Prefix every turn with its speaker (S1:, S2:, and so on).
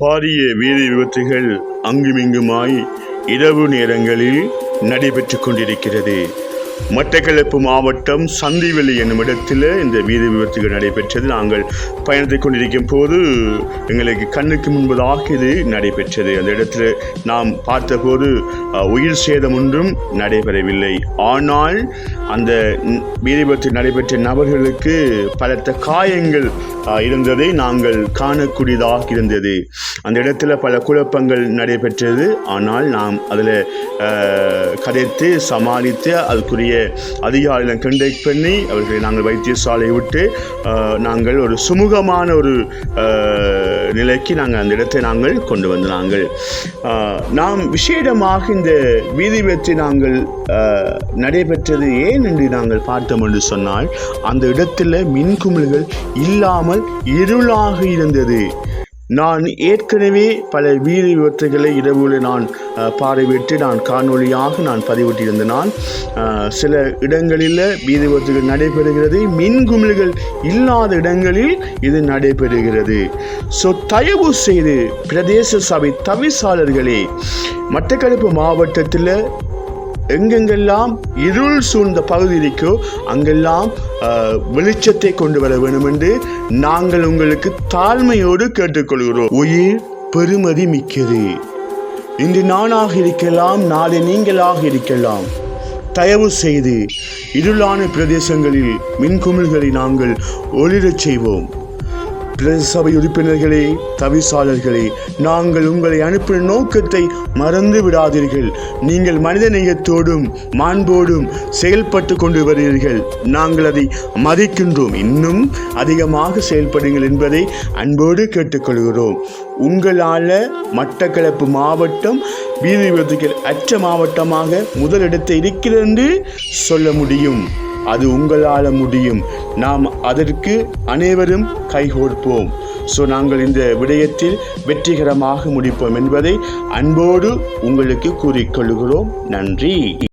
S1: பாரிய வீதி விபத்துகள் அங்குமிங்குமாய் இரவு நேரங்களில் நடைபெற்றுக் கொண்டிருக்கிறது. மட்டக்களப்பு மாவட்டம் சந்திவெளி என்னும் இடத்தில் இந்த வீதி விபத்துகள் நடைபெற்றது. நாங்கள் பயணித்துக் கொண்டிருக்கும் போது எங்களுக்கு கண்ணுக்கு முன்பதாக இது நடைபெற்றது. அந்த இடத்துல நாம் பார்த்தபோது உயிர் சேதம் ஒன்றும் நடைபெறவில்லை. ஆனால் அந்த வீதி விபத்து நடைபெற்ற நபர்களுக்கு பலத்த காயங்கள் இருந்ததை நாங்கள் காணக்கூடியதாக இருந்தது. அந்த இடத்துல பல குழப்பங்கள் நடைபெற்றது. ஆனால் நாம் அதில் கதைத்து சமாளித்து அதுக்குரிய அதிகாரிகளை கண்டெக்ட் பண்ணி அவர்களை நாங்கள் வைத்தியசாலையை விட்டு நாங்கள் ஒரு சுமூகமான ஒரு நிலைக்கு நாங்கள் அந்த இடத்தை நாங்கள் கொண்டு வந்து நாங்கள் நாம் விசேடமாக இந்த வீதி வெற்றி நாங்கள் நடைபெற்றது ஏன் என்று நாங்கள் பார்த்தோம் என்று சொன்னால் அந்த இடத்துல மின்குமிழ்கள் இல்லாமல் இருளாக இருந்தது. நான் ஏற்கனவே பல வீதி விபத்துகளை இரவுல நான் பார்வையிட்டு நான் காணொளியாக நான் பதிவிட்டிருந்த நான் சில இடங்களில் வீதி விபத்துகள் நடைபெறுகிறது. மின்குமிழ்கள் இல்லாத இடங்களில் இது நடைபெறுகிறது. ஸோ தயவு செய்து பிரதேச சபை தவிசாளர்களே மட்டக்களப்பு மாவட்டத்தில் எங்கெங்கெல்லாம் இருள் சூழ்ந்த பகுதி இருக்கோ அங்கெல்லாம் வெளிச்சத்தை கொண்டு வர வேண்டும் என்று நாங்கள் உங்களுக்கு தாழ்மையோடு கேட்டுக்கொள்கிறோம். உயிர் பெருமதி மிக்கது. இன்று நானாக இருக்கலாம் நாளை நீங்களாக இருக்கலாம். தயவு செய்து இருளான பிரதேசங்களில் மின்குமிழ்களை நாங்கள் ஒளிரச் செய்வோம். பிரதேச சபை உறுப்பினர்களே தவிசாளர்களே நாங்கள் உங்களை அனுப்பின நோக்கத்தை மறந்து விடாதீர்கள். நீங்கள் மனித நேயத்தோடும் மாண்போடும் செயல்பட்டு கொண்டு வருகிறீர்கள். நாங்கள் அதை மதிக்கின்றோம். இன்னும் அதிகமாக செயல்படுங்கள் என்பதை அன்போடு கேட்டுக்கொள்கிறோம். உங்களால் மட்டக்களப்பு மாவட்டம் வீதி விபத்துக்கள் அற்ற மாவட்டமாக முதலிடத்தை இருக்கிறது என்று சொல்ல முடியும். அது உங்களால் முடியும். நாம் அதற்கு அனைவரும் கைகோர்ப்போம். ஸோ நாங்கள் இந்த விடயத்தில் வெற்றிகரமாக முடிப்போம் என்பதை அன்போடு உங்களுக்கு கூறிக்கொள்கிறோம். நன்றி.